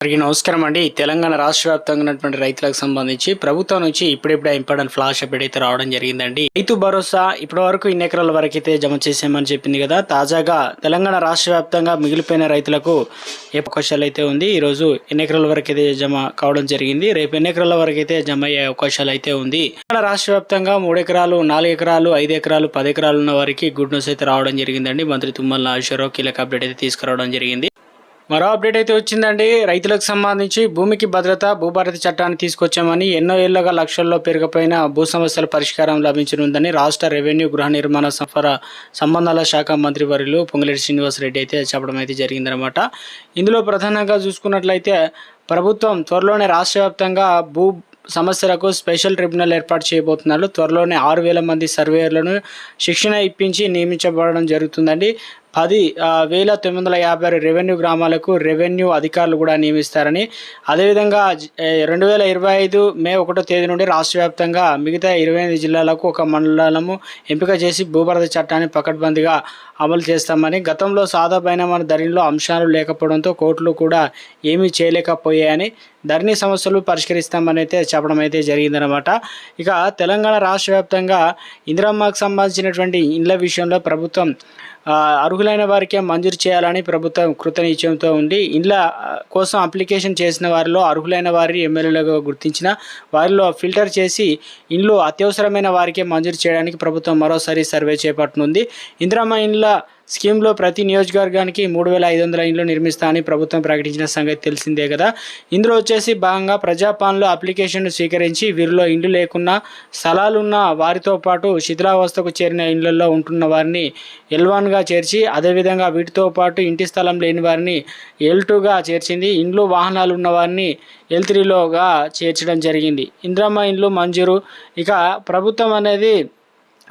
అందరికీ నమస్కారం అండి. తెలంగాణ రాష్ట్ర వ్యాప్తంగా ఉన్నటువంటి రైతులకు సంబంధించి ప్రభుత్వం నుంచి ఇప్పుడిప్పుడే ఇంపార్టెంట్ ఫ్లాష్ అప్డేట్ అయితే రావడం జరిగిందండి. రైతు భరోసా ఇప్పటి వరకు ఇన్ని ఎకరాల వరకు అయితే జమ చేసామని చెప్పింది కదా. తాజాగా తెలంగాణ రాష్ట్ర వ్యాప్తంగా మిగిలిపోయిన రైతులకు ఏ అవకాశాలు అయితే ఉంది ఈరోజు ఎన్ని ఎకరాల వరకు అయితే జమ కావడం జరిగింది రేపు ఎన్ని ఎకరాల వరకు అయితే జమ అయ్యే అవకాశాలు అయితే ఉంది. తెలంగాణ రాష్ట్ర వ్యాప్తంగా మూడు ఎకరాలు నాలుగు ఎకరాలు ఐదు ఎకరాలు పది ఎకరాలు ఉన్న వారికి గుడ్ న్యూస్ అయితే రావడం జరిగిందండి. మంత్రి తుమ్మల నాగేశ్వరరావు కీలక అప్డేట్ అయితే తీసుకురావడం జరిగింది. మరో అప్డేట్ అయితే వచ్చిందండి. రైతులకు సంబంధించి భూమికి భద్రత భూభారతి చట్టాన్ని తీసుకొచ్చామని ఎన్నో ఏళ్ళుగా లక్షల్లో పెరిగిపోయిన భూ సమస్యల పరిష్కారం లభించనుందని రాష్ట్ర రెవెన్యూ గృహ నిర్మాణ సఫర సంబంధాల శాఖ మంత్రి వర్యులు పొంగులేటి శ్రీనివాసరెడ్డి అయితే చెప్పడం అయితే జరిగిందనమాట ఇందులో ప్రధానంగా చూసుకున్నట్లయితే ప్రభుత్వం త్వరలోనే రాష్ట్ర వ్యాప్తంగా భూ సమస్యలకు స్పెషల్ ట్రిబ్యునల్ ఏర్పాటు చేయబోతున్నారు. త్వరలోనే ఆరు వేల మంది సర్వేయర్లను శిక్షణ ఇప్పించి నియమించబడడం జరుగుతుందండి. పది వేల తొమ్మిది వందల యాభై ఆరు రెవెన్యూ గ్రామాలకు రెవెన్యూ అధికారులు కూడా నియమిస్తారని. అదేవిధంగా రెండు వేల ఇరవై ఐదు మే ఒకటో తేదీ నుండి రాష్ట్ర వ్యాప్తంగా మిగతా ఇరవై ఎనిమిది జిల్లాలకు ఒక మండలము ఎంపిక చేసి భూభారత చట్టాన్ని పకడ్బందీగా అమలు చేస్తామని. గతంలో సాదా బైనామా ధరణిలో అంశాలు లేకపోవడంతో కోర్టులు కూడా ఏమీ చేయలేకపోయాయని ధరణి సమస్యలు పరిష్కరిస్తామని అయితే చెప్పడం అయితే జరిగిందనమాట ఇక తెలంగాణ రాష్ట్ర వ్యాప్తంగా ఇందిరమ్మకు సంబంధించినటువంటి ఇండ్ల విషయంలో ప్రభుత్వం అర్హులైన వారికే మంజూరు చేయాలని ప్రభుత్వం కృతనిశ్చయంతో ఉండి ఇండ్ల కోసం అప్లికేషన్ చేసిన వారిలో అర్హులైన వారిని ఎమ్మెల్యేలుగా గుర్తించిన వారిలో ఫిల్టర్ చేసి ఇండ్లు అత్యవసరమైన వారికే మంజూరు చేయడానికి ప్రభుత్వం మరోసారి సర్వే చేపట్టనుంది. ఇందిరమ్మ ఇండ్ల స్కీమ్లో ప్రతి నియోజకవర్గానికి మూడు వేల ఐదు వందల ఇండ్లు నిర్మిస్తా అని ప్రభుత్వం ప్రకటించిన సంగతి తెలిసిందే కదా. ఇందులో వచ్చేసి భాగంగా ప్రజాపాలనలో అప్లికేషన్లు స్వీకరించి వీరిలో ఇండ్లు లేకున్నా స్థలాలున్న వారితో పాటు శిథిలావస్థకు చేరిన ఇండ్లలో ఉంటున్న వారిని ఎల్వాన్గా చేర్చి అదేవిధంగా వీటితో పాటు ఇంటి స్థలం లేని వారిని ఎల్ టూగా చేర్చింది. ఇండ్లు వాహనాలు ఉన్న వారిని ఎల్ త్రీలోగా చేర్చడం జరిగింది. ఇంద్రమ్మ ఇండ్లు మంజూరు. ఇక ప్రభుత్వం అనేది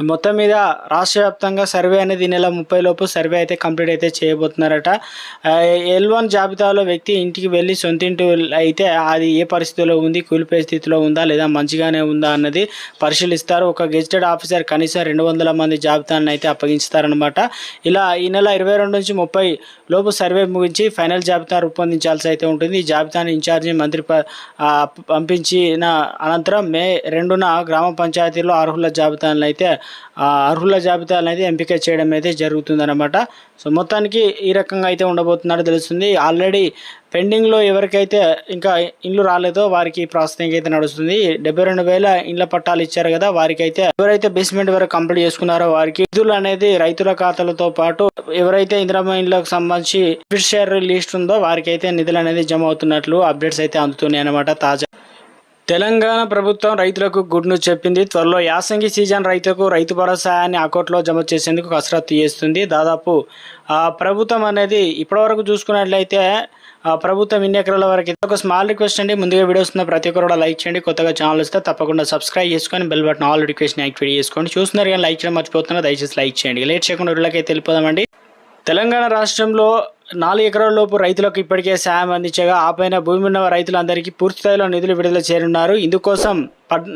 మొత్తం మీద రాష్ట్ర వ్యాప్తంగా సర్వే అనేది నెల ముప్పై లోపు సర్వే అయితే కంప్లీట్ అయితే చేయబోతున్నారట. ఎల్ వన్ జాబితాలో వ్యక్తి ఇంటికి వెళ్ళి సొంతింటి అయితే అది ఏ పరిస్థితిలో ఉంది కూలిపోయే స్థితిలో ఉందా లేదా మంచిగానే ఉందా అన్నది పరిశీలిస్తారు. ఒక గెజిటెడ్ ఆఫీసర్ కనీసం రెండు వందల మంది జాబితాలను అయితే అప్పగించుతారనమాట ఇలా ఈ నెల ఇరవై రెండు నుంచి ముప్పై లోపు సర్వే ముగించి ఫైనల్ జాబితా రూపొందించాల్సి అయితే ఉంటుంది. ఈ జాబితాను ఇన్ఛార్జి మంత్రి ప- పంపించిన అనంతరం మే రెండున గ్రామ పంచాయతీలో అర్హుల జాబితాలను అయితే అర్హుల జాబితా అనేది ఎంపిక చేయడం అయితే జరుగుతుందన్నమాట. సో మొత్తానికి ఈ రకంగా అయితే ఉండబోతున్నట్టు తెలుస్తుంది. ఆల్రెడీ పెండింగ్లో ఎవరికైతే ఇంకా ఇండ్లు రాలేదో వారికి ప్రాసెసింగ్ అయితే నడుస్తుంది. డెబ్బై రెండు వేల ఇండ్ల పట్టాలు ఇచ్చారు కదా వారికి అయితే ఎవరైతే బేస్మెంట్ వరకు కంప్లీట్ చేసుకున్నారో వారికి నిధులు అనేది రైతుల ఖాతాలతో పాటు ఎవరైతే ఇందిరామ ఇండ్లకు సంబంధించి షేర్ లిస్ట్ ఉందో వారికి అయితే నిధులు అనేది జమ అవుతున్నట్లు అప్డేట్స్ అయితే అందుతున్నాయి అన్నమాట తాజా. తెలంగాణ ప్రభుత్వం రైతులకు గుడ్ న్యూస్ చెప్పింది. త్వరలో యాసంగి సీజన్ రైతులకు రైతు భరోసాయాన్ని అకౌంట్లో జమ చేసేందుకు కసరత్తు చేస్తుంది. దాదాపు ఆ, ప్రభుత్వం అనేది ఇప్పటివరకు చూసుకున్నట్లయితే ఆ, ప్రభుత్వం ఇన్ని ఎకరాల వరకు ఒక స్మాల్ రిక్వెస్ట్ అండి. ముందుగా వీడియోస్ ఉన్న ప్రతి ఒక్కరు కూడా లైక్ చేయండి. కొత్తగా ఛానల్ వస్తే తప్పకుండా సబ్స్క్రైబ్ చేసుకొని bell button all notification activate చేసుకోండి. చూస్తున్నారు కానీ లైక్ చేయడం మర్చిపోతున్నారు దయచేసి లైక్ చేయండి. లేట్ చేయకుండా వీళ్ళకైతే వెళ్ళిపోదామండి. తెలంగాణ రాష్ట్రంలో నాలుగు ఎకరాల లోపు రైతులకు ఇప్పటికే సాయం అందించగా ఆపైన భూమి ఉన్న రైతులందరికీ పూర్తి స్థాయిలో నిధులు విడుదల చేరున్నారు ఇందుకోసం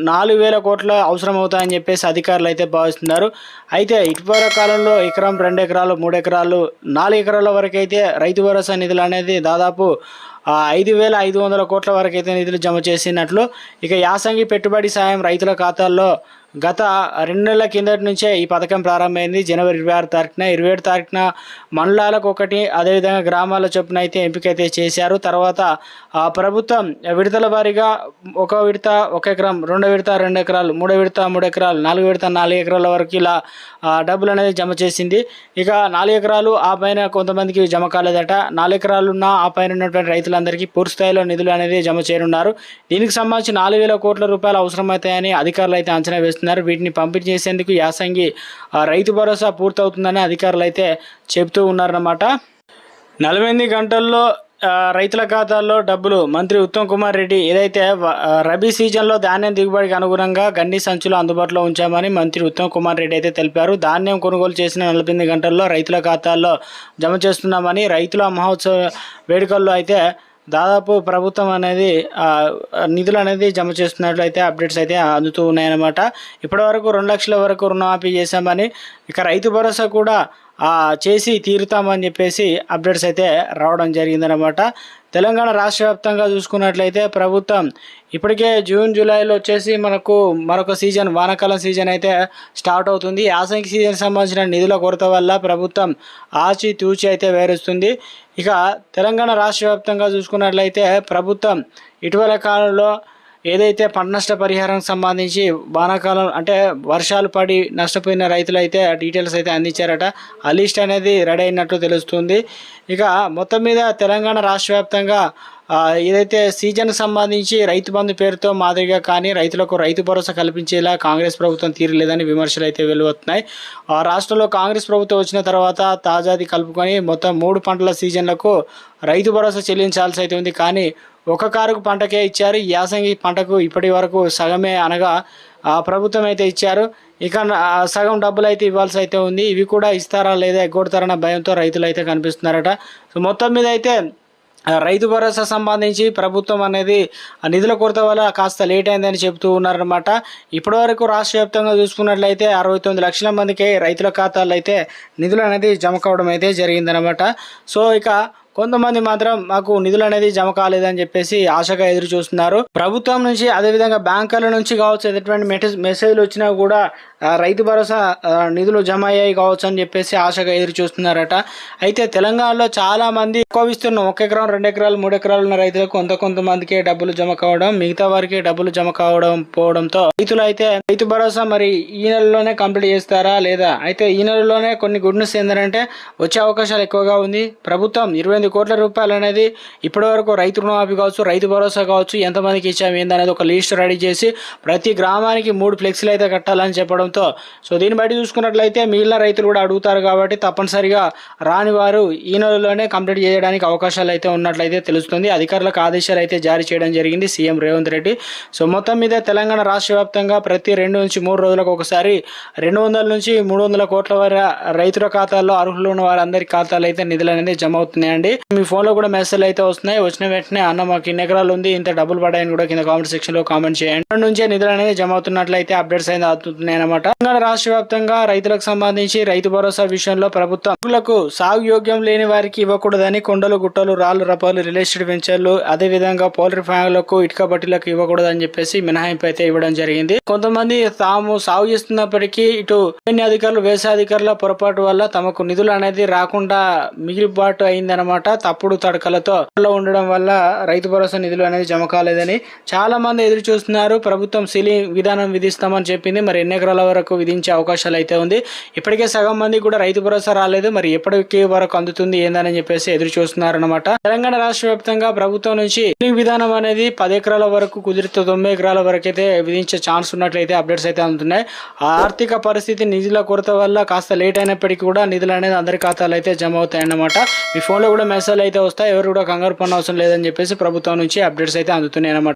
నాలుగు వేల కోట్ల అవసరం అవుతాయని చెప్పేసి అధికారులు అయితే భావిస్తున్నారు. అయితే ఇటీవల కాలంలో ఎకరం రెండు ఎకరాలు మూడు ఎకరాలు నాలుగు ఎకరాల వరకు అయితే రైతు భరోసా నిధులు అనేది దాదాపు ఐదు వేల ఐదు వందల కోట్ల వరకు అయితే నిధులు జమ చేసినట్లు. ఇక యాసంగి పెట్టుబడి సాయం రైతుల ఖాతాల్లో గత రెండు నెలల కిందటి నుంచే ఈ పథకం ప్రారంభమైంది. జనవరి ఇరవై ఆరు తారీఖున ఇరవై ఏడు తారీఖున మండలాలకు ఒకటి అదేవిధంగా గ్రామాల చొప్పున అయితే ఎంపిక అయితే చేశారు. తర్వాత ఆ ప్రభుత్వం విడతల వారీగా ఒక విడత ఒక ఎకరం రెండు విడత రెండు ఎకరాలు మూడో విడత మూడు ఎకరాలు నాలుగు విడత నాలుగు ఎకరాల వరకు ఇలా డబ్బులు అనేది జమ చేసింది. ఇక నాలుగు ఎకరాలు ఆ పైన కొంతమందికి జమ కాలేదట. నాలుగు ఎకరాలు ఉన్న ఆ పైన ఉన్నటువంటి రైతులందరికీ పూర్తి స్థాయిలో నిధులు అనేది జమ చేయనున్నారు. దీనికి సంబంధించి నాలుగు వేల కోట్ల రూపాయలు అవసరమవుతాయని అధికారులు అయితే అంచనా వేస్తున్నారు. వీటిని పంపిణీ చేసేందుకు యాసంగి ఆ, రైతు భరోసా పూర్తవుతుందని అధికారులు అయితే చెబుతూ ఉన్నారన్నమాట. నలభై ఎనిమిది గంటల్లో రైతుల ఖాతాల్లో డబ్బులు మంత్రి ఉత్తమ్ కుమార్ రెడ్డి ఏదైతే రబీ సీజన్లో ధాన్యం దిగుబడికి అనుగుణంగా గండి సంచులు అందుబాటులో ఉంచామని మంత్రి ఉత్తమ్ కుమార్ రెడ్డి అయితే తెలిపారు. ధాన్యం కొనుగోలు చేసిన నలభై ఎనిమిది గంటల్లో రైతుల ఖాతాల్లో జమ చేస్తున్నామని రైతుల మహోత్సవ వేడుకల్లో అయితే దాదాపు ప్రభుత్వం అనేది నిధులు అనేది జమ చేస్తున్నట్లు అయితే అప్డేట్స్ అయితే అందుతూ ఉన్నాయన్నమాట. ఇప్పటివరకు రెండు లక్షల వరకు రుణమాఫీ చేశామని ఇక రైతు భరోసా కూడా చేసి తీరుతామని చెప్పేసి అప్డేట్స్ అయితే రావడం జరిగిందనమాట తెలంగాణ రాష్ట్ర వ్యాప్తంగా చూసుకున్నట్లయితే ప్రభుత్వం ఇప్పటికే జూన్ జూలైలో వచ్చేసి మనకు మరొక సీజన్ వానాకాలం సీజన్ అయితే స్టార్ట్ అవుతుంది. యాసంగి సీజన్ సంబంధించిన నిధుల కొరత వల్ల ప్రభుత్వం ఆచి తూచి అయితే వేరుస్తుంది. ఇక తెలంగాణ రాష్ట్ర వ్యాప్తంగా చూసుకున్నట్లయితే ప్రభుత్వం ఇటీవల కాలంలో ఏదైతే పంట నష్ట పరిహారం సంబంధించి వానాకాలం అంటే వర్షాలు పడి నష్టపోయిన రైతులు అయితే డీటెయిల్స్ అయితే అందించారట. ఆ లిస్ట్ అనేది రెడీ అయినట్లు తెలుస్తుంది. ఇక మొత్తం మీద తెలంగాణ రాష్ట్ర వ్యాప్తంగా ఏదైతే సీజన్ సంబంధించి రైతు బంధు పేరుతో మాదిరిగా కానీ రైతులకు రైతు భరోసా కల్పించేలా కాంగ్రెస్ ప్రభుత్వం తీరలేదని విమర్శలు అయితే వెలువతున్నాయి ఆ రాష్ట్రంలో కాంగ్రెస్ ప్రభుత్వం వచ్చిన తర్వాత తాజాది కలుపుకొని మొత్తం మూడు పంటల సీజన్లకు రైతు భరోసా చెల్లించాల్సి అయితే ఉంది. కానీ ఒక కారుకు పంటకే ఇచ్చారు. యాసంగి పంటకు ఇప్పటి వరకు సగమే అనగా ఆ ప్రభుత్వం అయితే ఇచ్చారు. ఇక ఆ సగం డబ్బులు అయితే ఇవ్వాల్సి అయితే ఉంది. ఇవి కూడా ఇస్తారా లేదా ఎగ్గొడతారన్న భయంతో రైతులు అయితే కనిపిస్తున్నారట. సో మొత్తం మీద అయితే రైతు భరోసా సంబంధించి ప్రభుత్వం అనేది నిధుల కొరత వల్ల కాస్త లేట్ అయిందని చెబుతూ ఉన్నారనమాట ఇప్పటివరకు రాష్ట్ర వ్యాప్తంగా చూసుకున్నట్లయితే అరవై తొమ్మిది లక్షల మందికి రైతుల ఖాతాల్లో అయితే నిధులు అనేది జమ కావడం అయితే జరిగిందనమాట సో ఇక కొంతమంది మాత్రం మాకు నిధులు అనేది జమ కాలేదని చెప్పేసి ఆశగా ఎదురు చూస్తున్నారు. ప్రభుత్వం నుంచి అదేవిధంగా బ్యాంకుల నుంచి కావచ్చు ఎటువంటి మెసేజ్ మెసేజ్లు వచ్చినా కూడా రైతు భరోసా నిధులు జమ అయ్యాయి కావచ్చు అని చెప్పేసి ఆశగా ఎదురు చూస్తున్నారట. అయితే తెలంగాణలో చాలా మంది ఎక్కువ విస్తీర్ణం ఒక ఎకరం రెండు ఎకరాలు మూడు ఎకరాలు ఉన్న రైతులకు కొంత కొంతమందికి డబ్బులు జమ కావడం మిగతా వారికి డబ్బులు జమ కావడం పోవడంతో రైతులు అయితే రైతు భరోసా మరి ఈ నెలలోనే కంప్లీట్ చేస్తారా లేదా? అయితే ఈ నెలలోనే కొన్ని గుడ్ న్యూస్ ఏంటంటే వచ్చే అవకాశాలు ఎక్కువగా ఉంది. ప్రభుత్వం ఇరవై ఎనిమిది కోట్ల రూపాయలు అనేది ఇప్పటివరకు రైతు రుణమాఫీ కావచ్చు రైతు భరోసా కావచ్చు ఎంతమందికి ఇచ్చాము ఏందనేది ఒక లిస్ట్ రెడీ చేసి ప్రతి గ్రామానికి మూడు ఫ్లెక్సీలు అయితే కట్టాలని చెప్పడంతో సో దీన్ని బట్టి చూసుకున్నట్లయితే మిగిలిన రైతులు కూడా అడుగుతారు కాబట్టి తప్పనిసరిగా రాని వారు ఈ నెలలోనే కంప్లీట్ చేయడానికి అవకాశాలు అయితే ఉన్నట్లయితే తెలుస్తుంది. అధికారులకు ఆదేశాలు అయితే జారీ చేయడం జరిగింది సీఎం రేవంత్ రెడ్డి. సో మొత్తం మీద తెలంగాణ రాష్ట్ర వ్యాప్తంగా ప్రతి రెండు నుంచి మూడు రోజులకు ఒకసారి రెండు వందల నుంచి మూడు వందల కోట్ల వారి రైతుల ఖాతాల్లో అర్హులు ఉన్న వారందరి ఖాతాలు అయితే నిధులు అనేది జమ అవుతున్నాయండి. మీ ఫోన్లో కూడా మెసేజ్ అయితే వస్తున్నాయి. వచ్చిన వెంటనే అన్న మాకు ఇన్ని ఎకరాలు ఉంది ఇంత డబ్బులు పడాయని కూడా కింద కామెంట్ సెక్షన్లో కామెంట్ చేయండి. ఇక్కడ నుంచే నిధులు అనేది జమ అవుతున్నట్లయితే అప్డేట్స్ అయింది అవుతున్నాయి అనమాట తెలంగాణ రాష్ట్ర వ్యాప్తంగా రైతులకు సంబంధించి రైతు భరోసా విషయంలో ప్రభుత్వం రైతులకు సాగు యోగ్యం లేని వారికి ఇవ్వకూడదని కొండలు గుట్టలు రాళ్ళు రపాలు రియల్ ఎస్టేట్ వెంచర్లు అదే విధంగా పౌల్ట్రీ ఫామ్లకు ఇటుక బట్టీలకు ఇవ్వకూడదని చెప్పేసి మినహాయింపు అయితే ఇవ్వడం జరిగింది. కొంతమంది తాము సాగు చేస్తున్నప్పటికీ ఇటు రెవెన్యూ అధికారులు వ్యవసాయ అధికారుల పొరపాటు వల్ల తమకు నిధులు అనేది రాకుండా మిగిలిబాటు అయిందనమాట తప్పుడు తడకలతో ఉండడం వల్ల రైతు భరోసా నిధులు అనేది జమ కాలేదని చాలా మంది ఎదురు చూస్తున్నారు. ప్రభుత్వం సీలింగ్ విధానం విధిస్తామని చెప్పింది. మరి ఎన్ని ఎకరాల వరకు విధించే అవకాశాలు అయితే ఉంది. ఇప్పటికే సగం మంది కూడా రైతు భరోసా రాలేదు. మరి ఎప్పటికి వరకు అందుతుంది ఏందని చెప్పేసి ఎదురు చూస్తున్నారు అనమాట తెలంగాణ రాష్ట్ర వ్యాప్తంగా ప్రభుత్వం నుంచి సీలింగ్ విధానం అనేది పది ఎకరాల వరకు కుదిరితే తొమ్మిది ఎకరాల వరకు అయితే విధించే ఛాన్స్ ఉన్నట్లయితే అప్డేట్స్ అయితే అందుతున్నాయి. ఆ ఆర్థిక పరిస్థితి నిధుల కొరత వల్ల కాస్త లేట్ అయినప్పటికీ కూడా నిధులు అనేది అందరి ఖాతాలు అయితే జమ అవుతాయి అన్నమాట మీ ఫోన్లో కూడా మెసేజ్ అయితే వస్తాయి. ఎవరు కూడా కంగారు పని అవసరం లేదని చెప్పేసి ప్రభుత్వం నుంచి అప్డేట్స్ అయితే అందుతున్నాయి అన్నమాట.